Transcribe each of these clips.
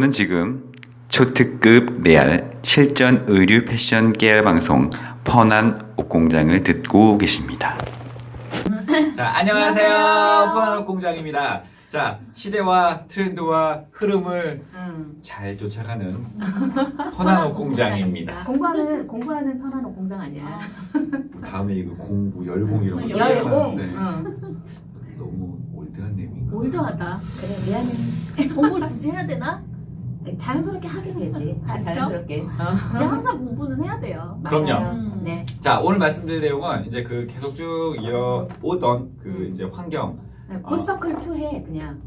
여러분은 지금 초특급 레알 실전 의류 패션 계열 방송 펀한 옷공장을 듣고 계십니다. 자, 안녕하세요. 포항 공장입니다. 자, 시대와 트렌드와 흐름을 음. 잘 쫓아가는 포항 공장입니다. 공부하는 공부하는 편한 옷 공장 아니야. 다음에 이거 공부, 열공 이런 거 열공. 네. 응. 너무 올드한 내용인가? 올드하다. 그래 미안해. 공부를 굳이 해야 되나? 자연스럽게 하게 되지. 아? 자연스럽게. 어. 근데 항상 공부는 해야 돼요. 그럼요. 맞아요. 음. 네. 자, 오늘 말씀드릴 내용은 이제 그 계속 쭉 이어오던 그 이제 환경, 네, 굿서클 투 해 그냥.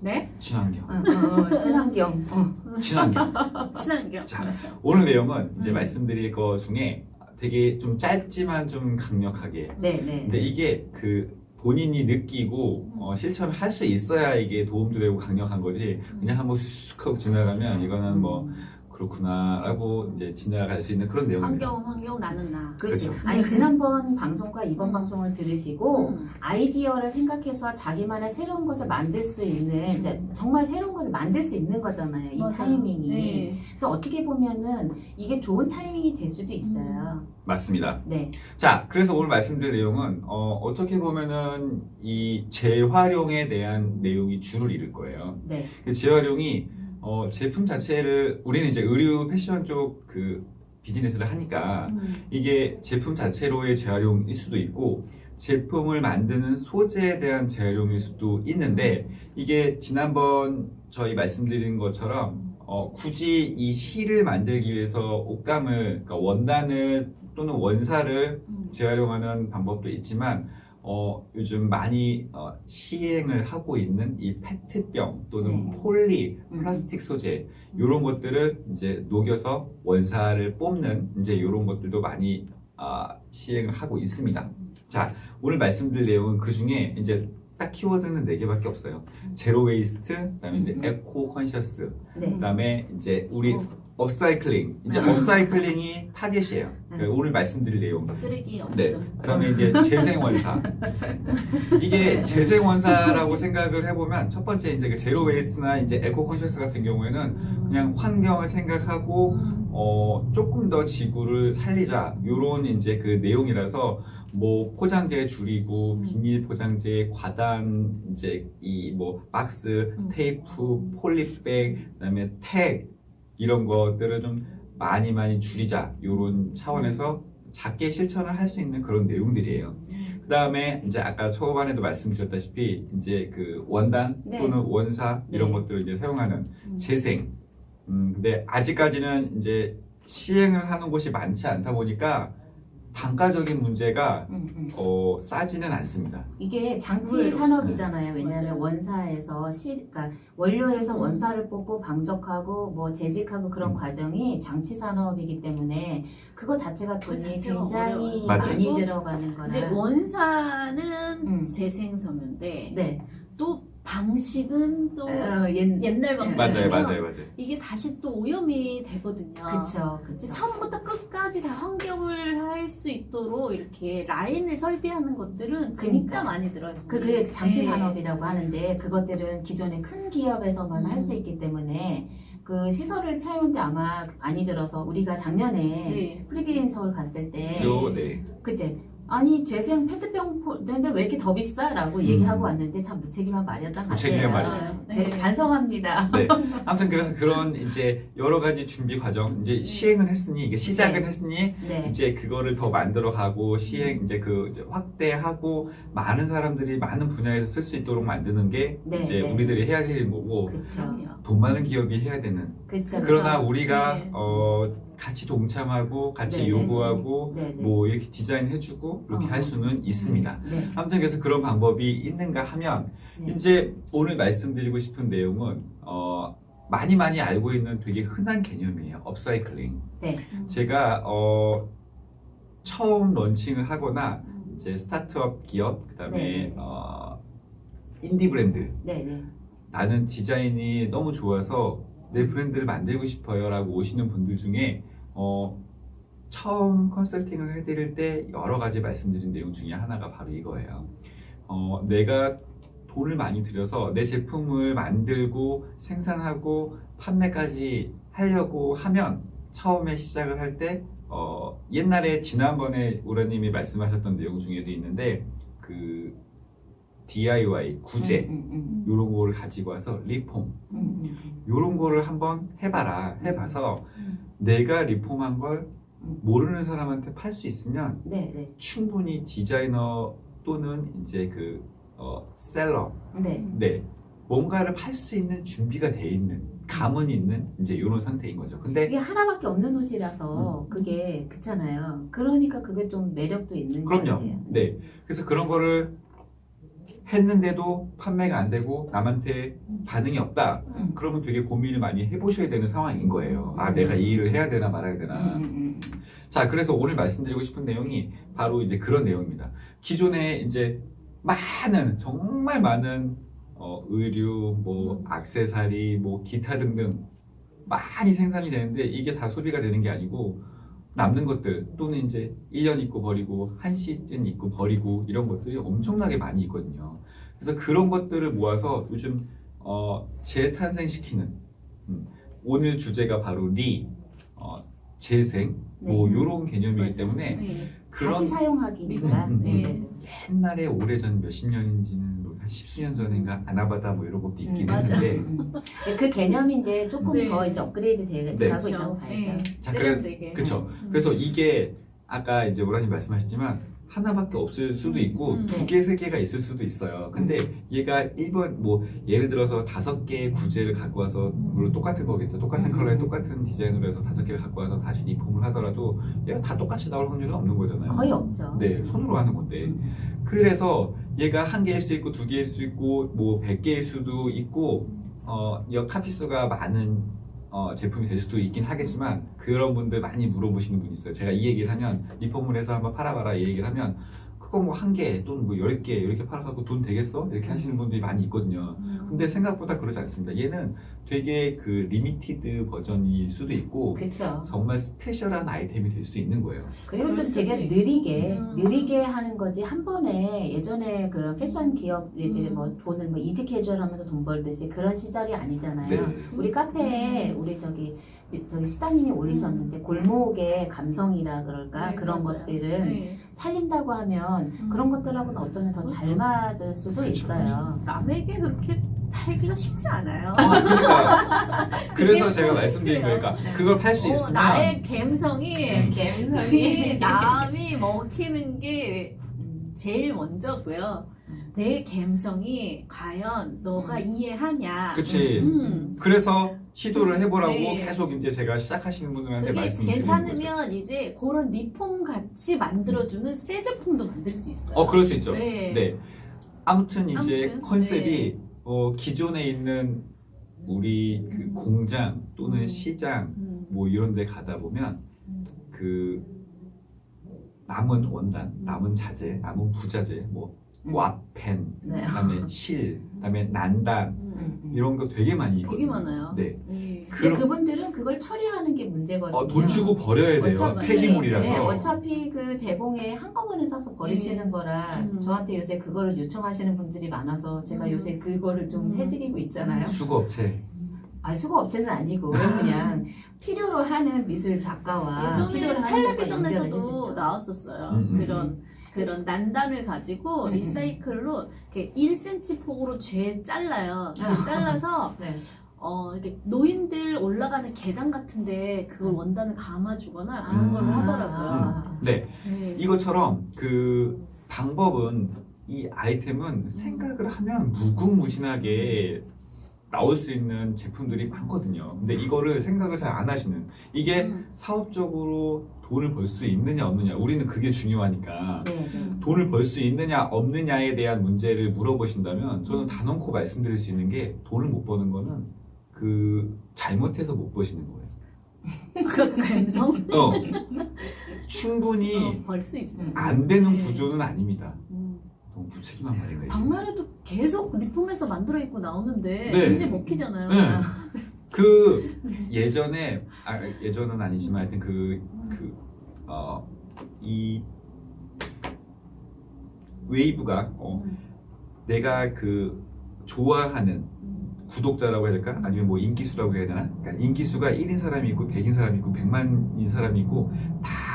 네? 친환경, 응, 응, 응. 친환경. 어. 친환경. 친환경. 자, 오늘 내용은 이제 음. 말씀드릴 거 중에 되게 좀 짧지만 좀 강력하게 네, 네. 근데 이게 그 본인이 느끼고 어, 실천을 할수 있어야 이게 도움도 되고 강력한 거지. 그냥 한번 쑥 하고 지나가면 이거는 뭐 그렇구나라고 이제 지나갈 수 있는 그런 내용입니다. 환경, 환경, 나는 나. 그렇죠. 아니 지난번 방송과 이번 음. 방송을 들으시고 음. 아이디어를 생각해서 자기만의 새로운 것을 만들 수 있는 이제 정말 새로운 것을 만들 수 있는 거잖아요. 이 맞아요. 타이밍이. 네. 그래서 어떻게 보면은 이게 좋은 타이밍이 될 수도 있어요. 맞습니다. 네. 자, 그래서 오늘 말씀드릴 내용은 어, 떻게 보면은 이 재활용에 대한 내용이 줄을 이룰 거예요. 네. 그 재활용이 어, 제품 자체를 우리는 이제 의류 패션 쪽 그 비즈니스를 하니까 음. 이게 제품 자체로의 재활용일 수도 있고 제품을 만드는 소재에 대한 재활용일 수도 있는데 이게 지난번 저희 말씀드린 것처럼 어, 굳이 이 실을 만들기 위해서 옷감을 그러니까 원단을 또는 원사를 음. 재활용하는 방법도 있지만 어, 요즘 많이 어, 시행을 하고 있는 이 페트병 또는 네. 폴리 음. 플라스틱 소재 이런 것들을 이제 녹여서 원사를 뽑는 이제 이런 것들도 많이 아, 시행을 하고 있습니다. 자, 오늘 말씀드릴 내용은 그 중에 이제 딱 키워드는 네 개밖에 없어요. 제로 웨이스트, 그다음에 이제 에코 컨셔스, 네. 그다음에 이제 우리 어. 업사이클링. 이제 음. 업사이클링이 타겟이에요. 그러니까 오늘 말씀드릴 내용. 쓰레기 없음. 네. 그다음에 이제 재생원사. 이게 재생원사라고 생각을 해보면 첫 번째 이제 그 제로 웨이스트나 이제 에코 컨셔스 같은 경우에는 음. 그냥 환경을 생각하고 음. 어 조금 더 지구를 살리자 요런 이제 그 내용이라서 뭐 포장재 줄이고 음. 비닐 포장재 과단 이제 이 뭐 박스 음. 테이프 폴리백 그다음에 택 이런 것들을 좀 많이 많이 줄이자 요런 차원에서 작게 실천을 할 수 있는 그런 내용들이에요. 그 다음에 이제 아까 초반에도 말씀드렸다시피 이제 그 원단 네. 또는 원사 이런 네. 것들을 이제 사용하는 음. 재생. 음, 근데 아직까지는 이제 시행을 하는 곳이 많지 않다 보니까 단가적인 문제가 음, 음. 어, 싸지는 않습니다. 이게 장치 그래요. 산업이잖아요. 왜냐하면 맞아요. 원사에서 시, 그러니까 원료에서 음. 원사를 뽑고 방적하고 뭐 재직하고 그런 음. 과정이 장치 산업이기 때문에 그거 자체가 그 돈이 자체가 굉장히 어려워요. 맞아요. 많이 그리고 들어가는 거라. 이제 원사는 음. 재생섬유인데 네. 또 방식은 또 어, 옛, 옛날 맞아요, 방식이면 맞아요, 맞아요. 이게 다시 또 오염이 되거든요. 그쵸, 그쵸. 처음부터 끝까지 다 환경을 할 수 있도록 이렇게 라인을 설비하는 것들은 진짜 그러니까. 많이 들어요. 그, 그게 장치 네. 산업이라고 하는데 그것들은 기존의 큰 기업에서만 음. 할 수 있기 때문에 그 시설을 차리는데 아마 많이 들어서 우리가 작년에 네. 프리비엔 서울 갔을 때 요, 네. 그때 아니 재생 페트병 근데 왜 이렇게 더 비싸라고 얘기하고 왔는데 참 무책임한 말이었던 것 같아요. 무책임한 말이죠. 제- 네. 반성합니다. 네. 아무튼 그래서 그런 이제 여러 가지 준비 과정, 이제 시행은 했으니, 이게 시작은 네. 했으니, 네. 이제 그거를 더 만들어 가고 시행 이제 그 이제 확대하고 많은 사람들이 많은 분야에서 쓸 수 있도록 만드는 게 네, 이제 네. 우리들이 해야 되는 거고 그쵸. 돈 많은 기업이 해야 되는 그쵸. 그러나 그쵸. 우리가 네. 어 같이 동참하고 같이 네, 네. 요구하고 네, 네. 뭐 이렇게 디자인해주고 이렇게 어. 할 수는 있습니다. 네. 아무튼 그래서 그런 방법이 있는가 하면 네. 이제 오늘 말씀드리고 싶은 내용은 어 많이 많이 알고 있는 되게 흔한 개념이에요. 업사이클링. 네. 제가 어 처음 런칭을 하거나 이제 스타트업 기업 그다음에 네네. 어 인디 브랜드 네, 네. 나는 디자인이 너무 좋아서 내 브랜드를 만들고 싶어요 라고 오시는 분들 중에 어 처음 컨설팅을 해드릴 때 여러 가지 말씀드린 내용 중에 하나가 바로 이거예요. 어 내가 돈을 많이 들여서 내 제품을 만들고 생산하고 판매까지 하려고 하면 처음에 시작을 할때 어, 옛날에 지난번에 우라님이 말씀하셨던 내용 중에도 있는데 그 DIY 구제 음, 음, 요런 거를 가지고 와서 리폼 음, 음, 음. 요런 거를 한번 해봐라 해봐서 음. 내가 리폼한 걸 모르는 사람한테 팔 수 있으면 네, 네, 충분히 디자이너 또는 이제 그 어, 셀러 네. 네 뭔가를 팔 수 있는 준비가 돼 있는 감은 있는 이제 이런 상태인 거죠. 근데 그게 하나밖에 없는 음. 옷이라서 그게 그렇잖아요. 그러니까 그게 좀 매력도 있는 것 그럼요. 같아요. 네 그래서 그런 거를 했는데도 판매가 안 되고 남한테 반응이 없다. 음. 그러면 되게 고민을 많이 해보셔야 되는 상황인 거예요. 아 내가 이 일을 해야 되나 말아야 되나. 음, 음, 음. 자, 그래서 오늘 말씀드리고 싶은 내용이 바로 이제 그런 내용입니다. 기존에 이제 많은, 정말 많은, 어, 의류, 뭐, 악세사리, 뭐, 기타 등등 많이 생산이 되는데 이게 다 소비가 되는 게 아니고 남는 것들 또는 이제 1년 입고 버리고 한 시즌 입고 버리고 이런 것들이 엄청나게 많이 있거든요. 그래서 그런 것들을 모아서 요즘, 어, 재탄생시키는, 음, 오늘 주제가 바로 리, 어, 재생, 뭐, 네. 요런 개념이기 맞아요. 때문에 네. 그런 다시 사용하기니까. 음, 음, 네. 옛날에 오래전 몇십 년인지는 뭐, 한 십수년 전인가 아나바다 뭐 이런 것도 있긴 음, 맞아. 했는데 음. 그 개념인데 조금 네. 더 이제 업그레이드 되고 네. 있다고 봐야죠. 자, 세련되게. 그쵸. 음. 그래서 이게 아까 이제 오라님 말씀하셨지만 하나밖에 없을 수도 있고 음. 두 개, 세 개가 있을 수도 있어요. 근데 얘가 일본 뭐 예를 들어서 다섯 개의 구제를 갖고 와서 물론 똑같은 거겠죠. 똑같은 음. 컬러에 똑같은 디자인으로 해서 다섯 개를 갖고 와서 다시 리폼을 하더라도 얘가 다 똑같이 나올 확률은 없는 거잖아요. 거의 없죠. 네, 손으로 하는 건데. 그래서 얘가 한 개일 수 있고 두 개일 수 있고 뭐백 개일 수도 있고 어, 여 카피 수가 많은 어, 제품이 될 수도 있긴 하겠지만 그런 분들 많이 물어보시는 분이 있어요. 제가 이 얘기를 하면 리폼을 해서 한번 팔아봐라 이 얘기를 하면 그거 뭐 한 개 또는 뭐 열 개 이렇게 팔아갖고 돈 되겠어? 이렇게 하시는 분들이 많이 있거든요. 음. 근데 생각보다 그러지 않습니다. 얘는 되게 그 리미티드 버전일 수도 있고 그렇죠. 정말 스페셜한 아이템이 될 수 있는 거예요. 그리고 수도 되게 있- 느리게 음. 느리게 하는 거지 한 번에 예전에 그런 패션 기업들이 음. 뭐 돈을 뭐 이지 캐주얼하면서 돈 벌듯이 그런 시절이 아니잖아요. 네. 우리 카페에 우리 저기 저기 시다님이 올리셨는데 골목의 감성이라 그럴까 네, 그런 맞아요. 것들을 네. 살린다고 하면 음. 그런 것들하고는 어쩌면 더 잘 맞을 수도 그렇죠, 있어요. 남에게 그렇게 팔기가 쉽지 않아요. 어, 그러니까 그래서 제가 뭐 말씀드린 그래요. 거니까 그걸 팔 수 어, 있으면 나의 감성이 네, 감성이. 남이 먹히는 게 제일 먼저고요. 내 감성이 과연 너가 음. 이해하냐. 그치. 음. 그래서 시도를 해보라고 네. 계속 이제 제가 시작하시는 분들한테 그게 말씀드리는. 괜찮으면 이제 그런 리폼 같이 만들어주는 새 제품도 만들 수 있어요. 어 그럴 수 있죠. 네. 네. 아무튼 이제 아무튼, 컨셉이 네. 어, 기존에 있는 우리 그 공장 또는 음. 시장 음. 뭐 이런 데 가다 보면 음. 그 남은 원단, 남은 자재, 남은 부자재, 뭐 음. 왓펜, 네. 그다음에 실, 그다음에 난단 음. 음, 음. 이런 거 되게 많이 있거든요. 되게 많아요. 네. 네. 그럼- 그분들은 그걸 처리하는 게 문제거든요. 어, 돈 주고 버려야 돼요. 어차피, 폐기물이라서. 네, 어차피 그 대봉에 한꺼번에 싸서 버리시는 네. 거라 음. 저한테 요새 그거를 요청하시는 분들이 많아서 제가 음. 요새 그거를 좀 음. 해드리고 있잖아요. 수거업체. 아 수거 업체는 아니고 그냥 필요로 하는 미술 작가와 예전에 필요로 하는 것과 연결을 텔레비전에서도 해주죠. 나왔었어요. 음, 음, 그런 그런 난단을 가지고 음, 음. 리사이클로 이렇게 1cm 폭으로 죄 잘라요. 죄 아. 잘라서 네. 어 이렇게 노인들 올라가는 계단 같은데 그걸 음. 원단을 감아주거나 그런 걸로 음. 하더라고요. 아. 네. 네. 이것처럼 그 방법은 이 아이템은 생각을 하면 무궁무진하게 나올 수 있는 제품들이 많거든요. 근데 이거를 생각을 잘 안 하시는 이게 음. 사업적으로 돈을 벌 수 있느냐 없느냐 우리는 그게 중요하니까 네, 네. 돈을 벌 수 있느냐 없느냐에 대한 문제를 물어보신다면 저는 단언코 말씀드릴 수 있는 게 돈을 못 버는 거는 그 잘못해서 못 버시는 거예요. 그 감성 어, 충분히 벌수 있어요. 안 되는 네. 구조는 아닙니다. 음. 너무 무책임한 말인가요? 박나래도 계속 리폼해서 만들어 입고 나오는데 네. 이제 먹히잖아요. 네. 그 예전에 아 예전은 아니지만 하여튼 그, 그그어이 웨이브가 어, 음. 내가 그 좋아하는 음. 구독자라고 해야 될까? 아니면 뭐 인기수라고 해야 되나? 그러니까 인기수가 1인 사람이 있고 100인 사람이 있고 100만인 사람이 있고 다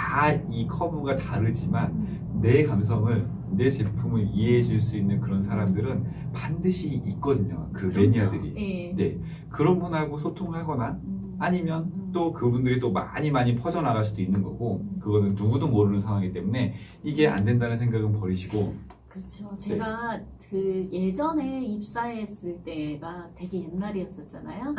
이 커브가 다르지만 음. 내 감성을 내 제품을 이해해 줄 수 있는 그런 사람들은 반드시 있거든요. 그 매니아들이. 예. 네. 그런 분하고 소통을 하거나 음. 아니면 음. 또 그분들이 또 많이 많이 퍼져나갈 수도 있는 거고 그거는 누구도 모르는 상황이기 때문에 이게 안 된다는 생각은 버리시고 그렇죠. 네. 제가 그 예전에 입사했을 때가 되게 옛날이었었잖아요.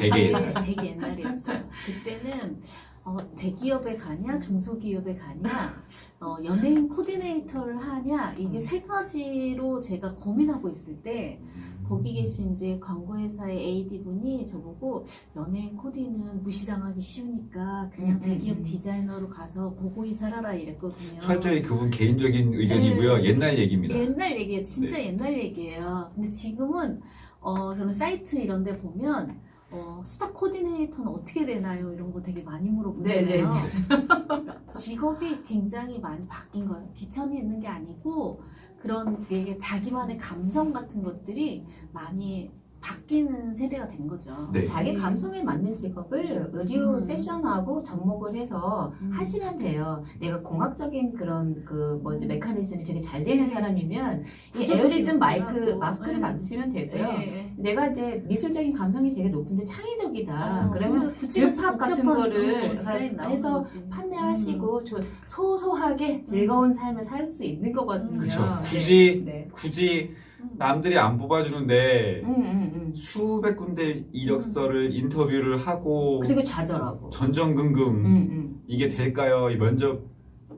되게 네, 되게 옛날이었어요. 그때는 어, 대기업에 가냐, 중소기업에 가냐, 어, 연예인 코디네이터를 하냐, 이게 세 가지로 제가 고민하고 있을 때, 거기 계신 이제 광고회사의 AD분이 저보고 연예인 코디는 무시당하기 쉬우니까 그냥 음, 음, 대기업 음. 디자이너로 가서 고고히 살아라 이랬거든요. 철저히 그분 개인적인 의견이고요. 네. 옛날 얘기입니다. 옛날 얘기예요. 진짜 옛날 얘기예요. 근데 지금은 어 그런 사이트 이런 데 보면 어 스타 코디네이터는 어떻게 되나요? 이런 거 되게 많이 물어보잖아요. 네, 네, 직업이 굉장히 많이 바뀐 거예요. 귀천이 있는 게 아니고 그런 되게 자기만의 감성 같은 것들이 많이 바뀌는 세대가 된 거죠. 네. 자기 감성에 맞는 직업을 의류 음. 패션하고 접목을 해서 음. 하시면 돼요. 내가 공학적인 그런 그 뭐지 메커니즘이 되게 잘 되는 사람이면 이 에어리즘 마이크 마스크를 네. 만드시면 되고요. 네. 내가 이제 미술적인 감성이 되게 높은데 창의적이다. 어, 그러면 구찌같이 뷰팝 같은 거를 나오는 해서. 판매하시고 저 소소하게 즐거운 삶을 살 수 있는 거거든요. 그렇죠. 네. 굳이 네. 굳이 음. 남들이 안 뽑아주는데 음, 음, 음. 수백 군데 이력서를 인터뷰를 하고 그리고 좌절하고. 전전긍긍 음, 음. 이게 될까요? 이 면접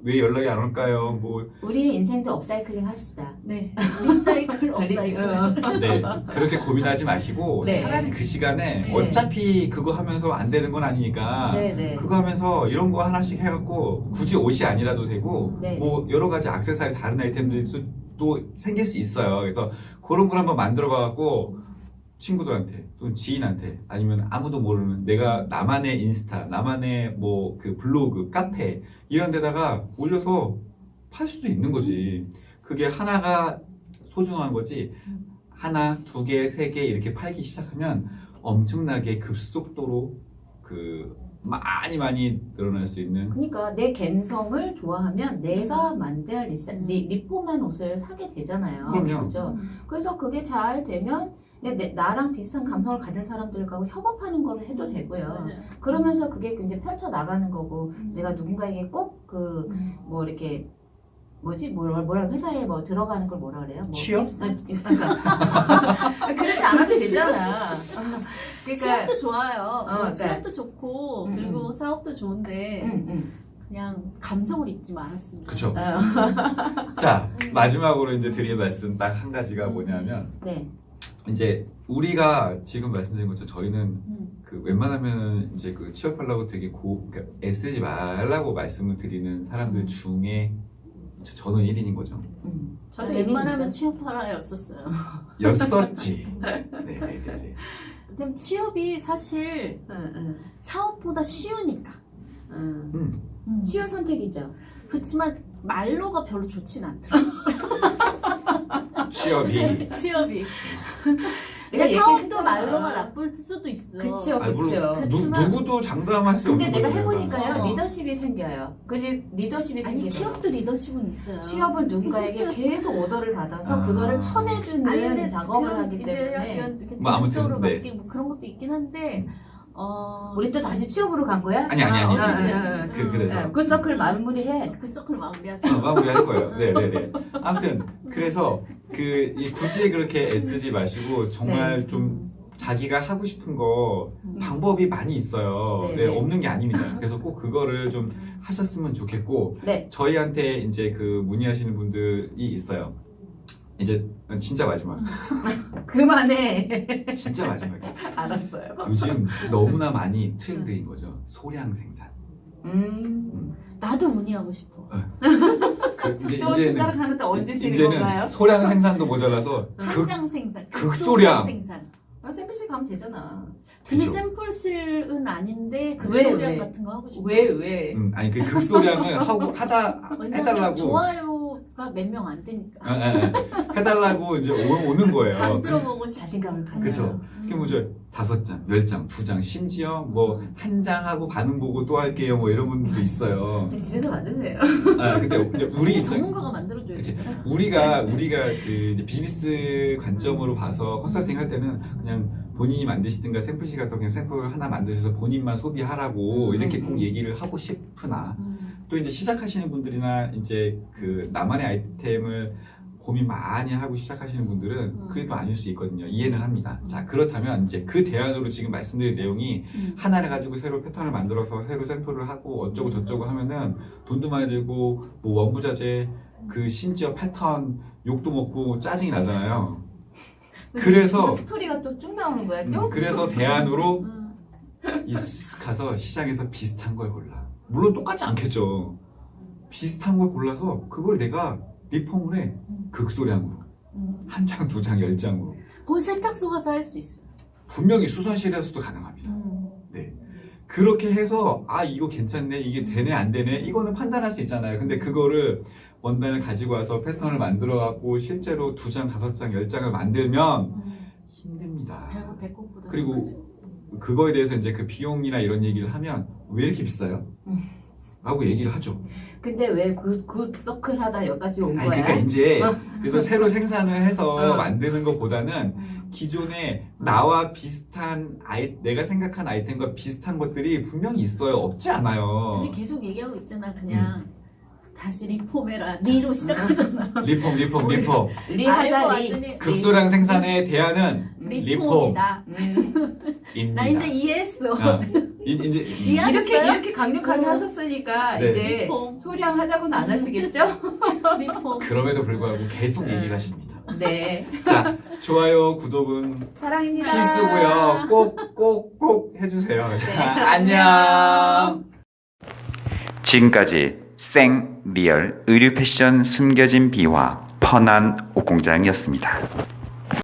왜 연락이 안 올까요? 뭐 우리의 인생도 업사이클링 합시다. 네. 리사이클, 업사이클. 어. 네, 그렇게 고민하지 마시고 네. 차라리 그 시간에 네. 어차피 그거 하면서 안 되는 건 아니니까 네, 네. 그거 하면서 이런 거 하나씩 해갖고 굳이 옷이 아니라도 되고 네, 뭐 여러 가지 액세서리 다른 아이템들도 생길 수 있어요. 그래서 그런 걸 한번 만들어 봐갖고 친구들한테 또는 지인한테 아니면 아무도 모르는 내가 나만의 인스타, 나만의 뭐 그 블로그, 카페 이런 데다가 올려서 팔 수도 있는 거지. 그게 하나가 소중한 거지. 하나, 두 개, 세 개 이렇게 팔기 시작하면 엄청나게 급속도로 그 많이 많이 늘어날 수 있는 그러니까 내 감성을 좋아하면 내가 만들 리사, 리, 리폼한 옷을 사게 되잖아요. 그럼요. 그죠? 그래서 그게 잘 되면 내, 내- 나랑 비슷한 감성을 가진 사람들하고 협업하는 걸 해도 되고요. 맞아요. 그러면서 그게 이제 펼쳐 나가는 거고 음. 내가 누군가에게 꼭그 음. 뭐 이렇게 뭐지 뭐라 뭐라 회사에 뭐 들어가는 걸 뭐라 그래요? 뭐 취업? 그러니까 그러지 않아도 되잖아. 그러니까 취업도 좋아요. 어, 그러니까- 취업도 좋고 음, 그리고 음. 사업도 좋은데 응, 응. 그냥 감성을 잊지 말았습니다. 그쵸? 어, 자 음. 마지막으로 이제 드릴 말씀 딱 한 가지가 뭐냐면 네. 이제 우리가 지금 말씀드린 것처럼 저희는 음. 그 웬만하면 이제 그 취업하려고 되게 고 그러니까 애쓰지 말라고 말씀을 드리는 사람들 중에 저- 저는 1인인 거죠. 음. 저도 웬만하면 취업하라였었어요. 였었지. 네네네네. 근데 취업이 사실 응, 응, 사업보다 쉬우니까. 응. 음. 음. 쉬운 선택이죠. 그렇지만 말로가 별로 좋진 않더라고. 취업이 취업이. 내가 근데 사업도 얘기했잖아. 말로가 나쁠 수도 있어. 그쵸, 아, 물론 그쵸. 누, 그치만- 누구도 장담할 수 근데 없는 내가 거잖아요. 해보니까요 어. 리더십이 생겨요. 그리고 리더십이 아니 생기면 취업도 리더십은 있어요. 취업은 누군가에게 계속 오더를 받아서 아. 그거를 쳐내주는 작업을 하기 때문에 뭐 아무튼, 네. 뭐 그런 것도 있긴 한데 어 우리 또 다시 취업으로 간 거야? 아니 아니 아니. 아, 지금 아, 아, 아. 그 그래서 네, 그 서클 마무리해. 그 서클 마무리하자. 어, 마무리할 거예요. 네네네. 아무튼 그래서 그 이 굳이 그렇게 애쓰지 마시고 정말 네. 좀 자기가 하고 싶은 거 음. 방법이 많이 있어요. 네, 네, 네. 없는 게 아닙니다. 그래서 꼭 그거를 좀 하셨으면 좋겠고 네. 저희한테 이제 그 문의하시는 분들이 있어요. 이제 진짜 마지막, 그만해. 진짜 마지막이에요. 알았어요. 요즘 너무나 많이 트렌드인 거죠. 소량 생산. 음. 나도 문의하고 싶어. 그 이제 또 숟가락 하나 또 얹으시는 이제는 건가요? 소량 생산도 모자라서 극 한장 생산. 극소량. 생산. 아, 샘플실 가면 되잖아. 근데 그쵸. 샘플실은 아닌데 그 왜, 소량 왜? 같은 거 하고 싶어. 왜 왜? 음, 아니 그 극소량을 하고 하다 왜냐면 해달라고 좋아요 가 몇 명 안 되니까 아, 아, 아. 해달라고 이제 오, 오는 거예요. 만들어 보고 싶 자신감을 가져. 그쵸. 그게 뭐죠? 다섯 장, 열 장, 두 장, 심지어 뭐 한 장 하고 반응 보고 또 할게요. 뭐 이런 분들도 있어요. 집에서 만드세요. 아 근데 이제 우리 근데 입장, 전문가가 만들어줘야 그치. 되잖아. 우리가 우리가 그 이제 비즈니스 관점으로 봐서 컨설팅 할 때는 그냥 본인이 만드시든가 샘플실 가서 그냥 샘플 하나 만드셔서 본인만 소비하라고 음, 이렇게 음, 꼭 음. 얘기를 하고 싶으나 음. 또 이제 시작하시는 분들이나 이제 그 나만의 아이템을 고민 많이 하고 시작하시는 분들은 음. 그게 또 아닐 수 있거든요. 이해는 합니다. 자, 그렇다면 이제 그 대안으로 지금 말씀드린 내용이 음. 하나를 가지고 새로 패턴을 만들어서 새로 샘플을 하고 어쩌고 저쩌고 하면은 돈도 많이 들고 뭐 원부자재 그 심지어 패턴 욕도 먹고 짜증이 나잖아요. 그래서 또 스토리가 또 쭉 나오는 거야. 음, 또 그래서 대안으로 음. 가서 시장에서 비슷한 걸 골라. 물론 똑같지 않겠죠. 비슷한 걸 골라서 그걸 내가 리폼을 해. 극소량으로. 음. 한 장, 두 장, 열 장으로. 거기 세탁소 가서 할 수 있어. 분명히 수선실에서도 가능합니다. 음. 네. 그렇게 해서 아 이거 괜찮네 이게 되네 안 되네 이거는 판단할 수 있잖아요. 근데 그거를 원단을 가지고 와서 패턴을 만들어 갖고 실제로 두 장, 다섯 장, 열 장을 만들면 음. 힘듭니다. 배고 배꼽보다 그리고. 그거에 대해서 이제 그 비용이나 이런 얘기를 하면 왜 이렇게 비싸요? 음. 라고 얘기를 하죠. 근데 왜 굿 굿 서클 하다 여기까지 온 아니 거야? 그러니까 이제 어. 그래서 새로 생산을 해서 어. 만드는 것보다는 음. 기존에 나와 비슷한 아이 내가 생각한 아이템과 비슷한 것들이 분명히 있어요. 없지 않아요. 근데 계속 얘기하고 있잖아. 그냥 음. 다시 리폼해라. 리로 시작하잖아. 리폼 리폼 리폼 리하자 리. 극소량 생산의 대안은 리폼이다. 입니다. 나 이제 이해했어. 어, 이, 이제 이해하- 이렇게 하셨어요? 이렇게 강력하게 어. 하셨으니까 네. 이제 리폼. 소량 하자고는 안 하시겠죠? 리폼. 그럼에도 불구하고 계속 네. 얘기를 하십니다. 네. 자 좋아요 구독은 사랑입니다. 필수고요. 꼭 꼭 꼭 해주세요. 자 네. 안녕. 지금까지 생 리얼 의류 패션 숨겨진 비화 펀한 옷공장이었습니다.